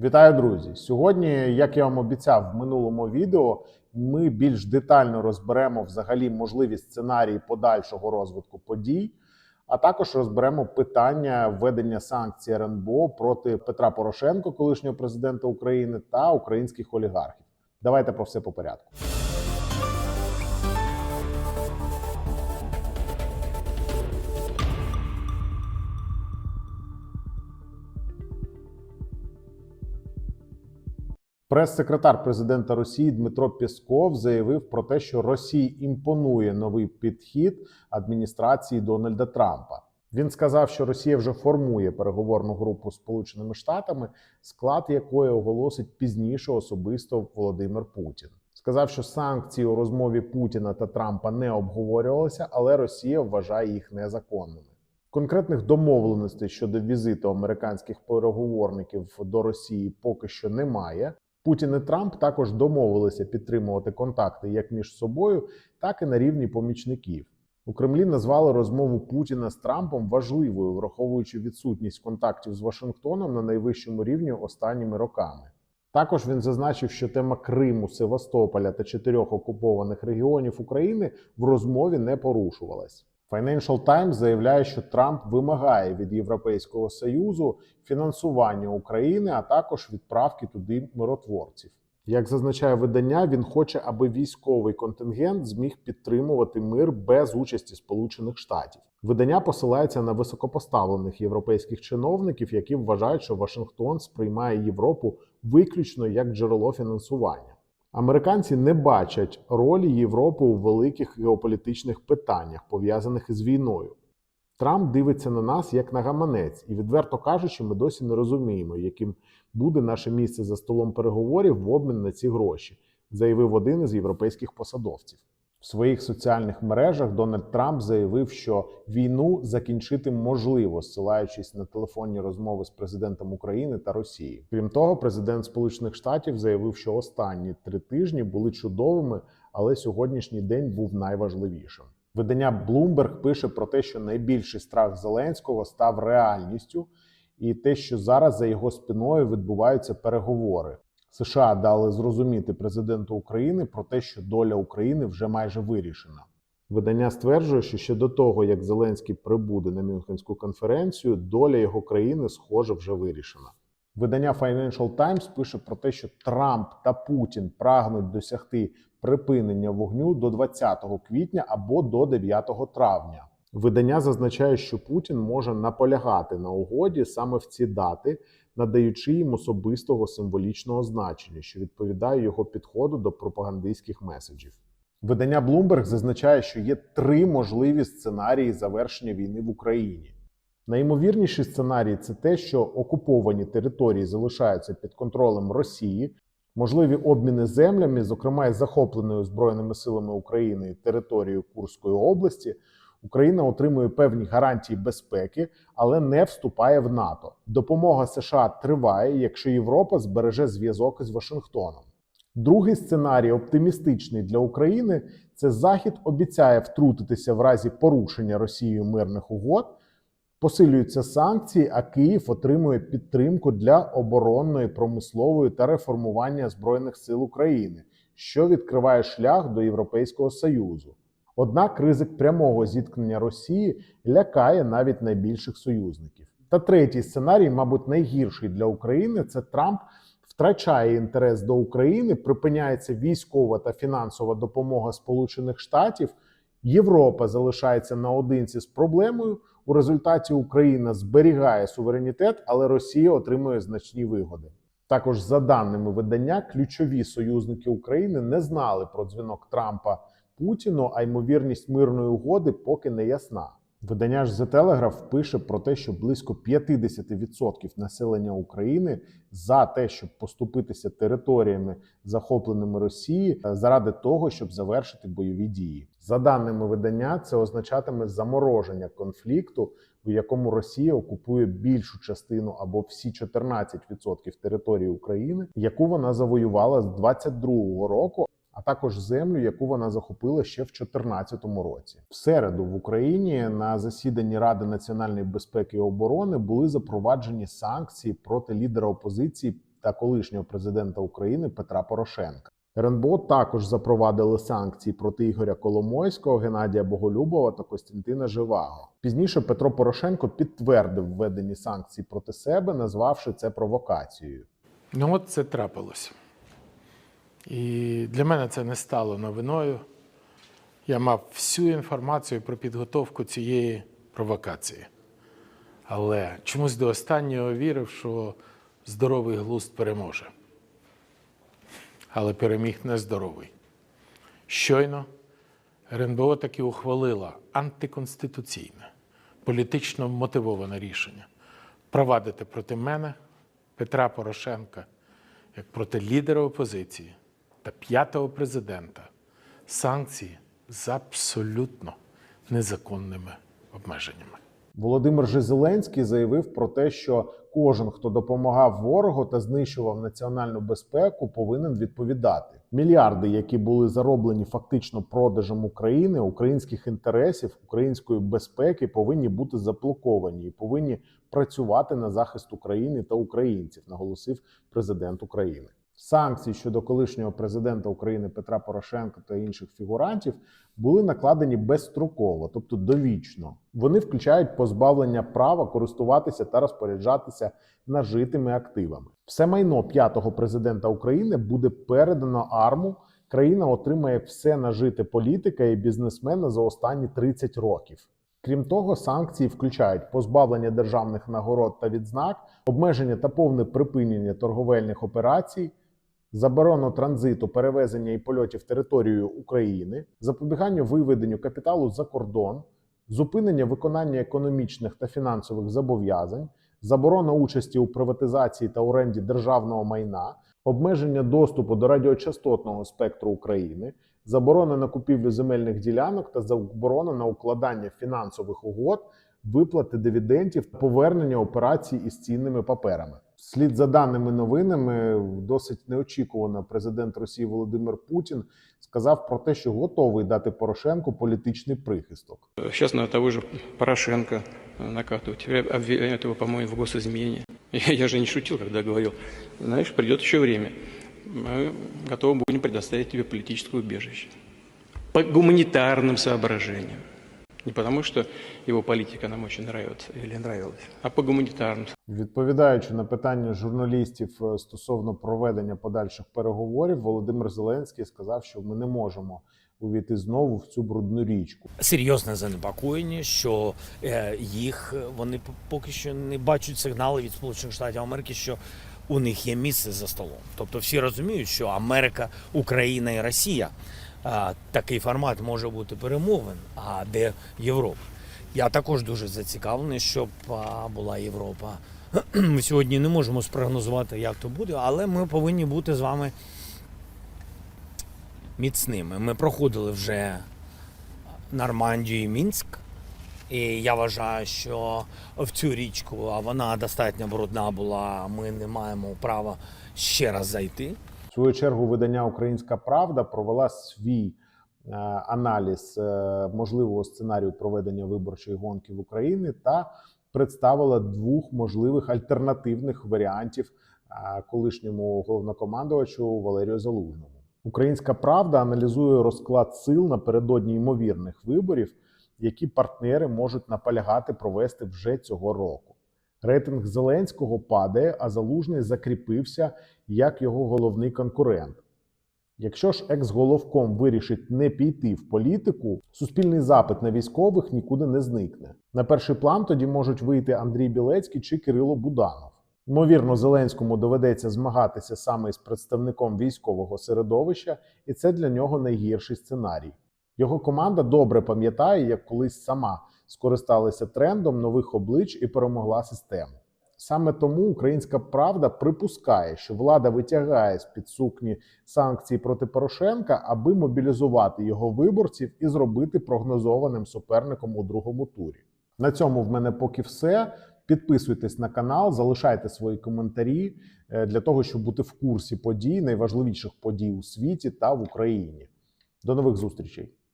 Вітаю, друзі! Сьогодні, як я вам обіцяв в минулому відео, ми більш детально розберемо взагалі можливі сценарії подальшого розвитку подій, а також розберемо питання введення санкцій РНБО проти Петра Порошенко, колишнього президента України, та українських олігархів. Давайте про все по порядку. Прес-секретар президента Росії Дмитро Пєсков заявив про те, що Росії імпонує новий підхід адміністрації Дональда Трампа. Він сказав, що Росія вже формує переговорну групу Сполученими Штатами, склад якої оголосить пізніше особисто Володимир Путін. Сказав, що санкції у розмові Путіна та Трампа не обговорювалися, але Росія вважає їх незаконними. Конкретних домовленостей щодо візиту американських переговорників до Росії поки що немає. Путін і Трамп також домовилися підтримувати контакти як між собою, так і на рівні помічників. У Кремлі назвали розмову Путіна з Трампом важливою, враховуючи відсутність контактів з Вашингтоном на найвищому рівні останніми роками. Також він зазначив, що тема Криму, Севастополя та чотирьох окупованих регіонів України в розмові не порушувалась. Financial Times заявляє, що Трамп вимагає від Європейського союзу фінансування України, а також відправки туди миротворців. Як зазначає видання, він хоче, аби військовий контингент зміг підтримувати мир без участі Сполучених Штатів. Видання посилається на високопоставлених європейських чиновників, які вважають, що Вашингтон сприймає Європу виключно як джерело фінансування. Американці не бачать ролі Європи у великих геополітичних питаннях, пов'язаних із війною. Трамп дивиться на нас як на гаманець, і, відверто кажучи, ми досі не розуміємо, яким буде наше місце за столом переговорів в обмін на ці гроші, заявив один із європейських посадовців. В своїх соціальних мережах Дональд Трамп заявив, що війну закінчити можливо, ссилаючись на телефонні розмови з президентом України та Росії. Крім того, президент Сполучених Штатів заявив, що останні три тижні були чудовими, але сьогоднішній день був найважливішим. Видання Bloomberg пише про те, що найбільший страх Зеленського став реальністю, і те, що зараз за його спиною відбуваються переговори. США дали зрозуміти президенту України про те, що доля України вже майже вирішена. Видання стверджує, що ще до того, як Зеленський прибуде на Мюнхенську конференцію, доля його країни, схоже, вже вирішена. Видання Financial Times пише про те, що Трамп та Путін прагнуть досягти припинення вогню до 20 квітня або до 9 травня. Видання зазначає, що Путін може наполягати на угоді саме в ці дати, надаючи їм особистого символічного значення, що відповідає його підходу до пропагандистських меседжів. Видання Bloomberg зазначає, що є три можливі сценарії завершення війни в Україні. Найімовірніший сценарій це те, що окуповані території залишаються під контролем Росії, можливі обміни землями, зокрема із захопленою Збройними силами України територією Курської області. Україна отримує певні гарантії безпеки, але не вступає в НАТО. Допомога США триває, якщо Європа збереже зв'язок із Вашингтоном. Другий сценарій оптимістичний для України це Захід обіцяє втрутитися в разі порушення Росією мирних угод. Посилюються санкції, а Київ отримує підтримку для оборонної, промислової та реформування збройних сил України, що відкриває шлях до Європейського союзу. Однак ризик прямого зіткнення Росії лякає навіть найбільших союзників. Та третій сценарій, мабуть, найгірший для України це Трамп втрачає інтерес до України, припиняється військова та фінансова допомога Сполучених Штатів. Європа залишається наодинці з проблемою. У результаті Україна зберігає суверенітет, але Росія отримує значні вигоди. Також, за даними видання, ключові союзники України не знали про дзвінок Трампа Путіну, а ймовірність мирної угоди поки не ясна. Видання ж The Telegraph пише про те, що близько 50% населення України за те, щоб поступитися територіями, захопленими Росії, заради того, щоб завершити бойові дії. За даними видання, це означатиме замороження конфлікту, у якому Росія окупує більшу частину або всі 14% території України, яку вона завоювала з 22-го року а також землю, яку вона захопила ще в 2014 році. В середу в Україні на засіданні Ради національної безпеки і оборони були запроваджені санкції проти лідера опозиції та колишнього президента України Петра Порошенка. РНБО також запровадили санкції проти Ігоря Коломойського, Геннадія Боголюбова та Костянтина Живаго. Пізніше Петро Порошенко підтвердив введені санкції проти себе, назвавши це провокацією. Ну от це трапилось. І для мене це не стало новиною. Я мав всю інформацію про підготовку цієї провокації. Але чомусь до останнього вірив, що здоровий глузд переможе. Але переміг нездоровий. Щойно РНБО таки ухвалила антиконституційне, політично мотивоване рішення провадити проти мене Петра Порошенка як проти лідера опозиції та п'ятого президента санкції з абсолютно незаконними обмеженнями. Володимир же Зеленський заявив про те, що кожен, хто допомагав ворогу та знищував національну безпеку, повинен відповідати. Мільярди, які були зароблені фактично продажем України, українських інтересів, української безпеки, повинні бути заблоковані і повинні працювати на захист України та українців, наголосив президент України. Санкції щодо колишнього президента України Петра Порошенка та інших фігурантів були накладені безстроково, тобто довічно. Вони включають позбавлення права користуватися та розпоряджатися нажитими активами. Все майно п'ятого президента України буде передано арму. Країна отримає все нажите політика і бізнесмена за останні 30 років. Крім того, санкції включають позбавлення державних нагород та відзнак, обмеження та повне припинення торговельних операцій, заборону транзиту, перевезення і польотів територією України, запобігання виведенню капіталу за кордон, зупинення виконання економічних та фінансових зобов'язань, заборона участі у приватизації та оренді державного майна, обмеження доступу до радіочастотного спектру України, заборона на купівлю земельних ділянок та заборона на укладання фінансових угод, виплати дивідендів, повернення операцій із цінними паперами. Слід за даними новинами, досить неочікувано президент Росії Володимир Путін сказав про те, що готовий дати Порошенку політичний прихисток. Сейчас на того же Порошенко накатывают. Теперь обвиняют его, по-моему, в госизмене. Я, я же не шутил, когда говорил. Знаешь, придет еще время. Мы готовы будем предоставить тебе политическое убежище. По гуманитарным соображениям. Не потому, что его политика нам очень нравится или нравилась, а по гуманитарным Відповідаючи на питання журналістів е, стосовно проведення подальших переговорів, Володимир Зеленський сказав, що ми не можемо увійти знову в цю брудну річку. серйозне занепокоєння, що е, їх е, вони поки що не бачать сигнали від Сполучених Штатів Америки, що у них є місце за столом. Тобто всі розуміють, що Америка, Україна і Росія такий формат може бути перемовин. А де Європа? Я також дуже зацікавлений, щоб була Європа. Ми сьогодні не можемо спрогнозувати, як то буде, але ми повинні бути з вами міцними. Ми проходили вже Нормандію і Мінськ. І я вважаю, що в цю річку, а вона достатньо брудна була, ми не маємо права ще раз зайти. Свою чергу видання Українська Правда провела свій е, аналіз е, можливого сценарію проведення виборчої гонки в Україні та представила двох можливих альтернативних варіантів е, колишньому головнокомандувачу Валерію Залужному. Українська Правда аналізує розклад сил напередодні ймовірних виборів, які партнери можуть наполягати провести вже цього року. Рейтинг Зеленського падає, а Залужний закріпився як його головний конкурент. Якщо ж екс-головком вирішить не піти в політику, суспільний запит на військових нікуди не зникне. На перший план тоді можуть вийти Андрій Білецький чи Кирило Буданов. Ймовірно, Зеленському доведеться змагатися саме із представником військового середовища, і це для нього найгірший сценарій. Його команда добре пам'ятає, як колись сама скористалася трендом нових облич і перемогла систему. Саме тому українська правда припускає, що влада витягає з під сукні санкції проти Порошенка, аби мобілізувати його виборців і зробити прогнозованим суперником у другому турі. На цьому в мене поки все. Підписуйтесь на канал, залишайте свої коментарі е, для того, щоб бути в курсі подій, найважливіших подій у світі та в Україні. До нових зустрічей!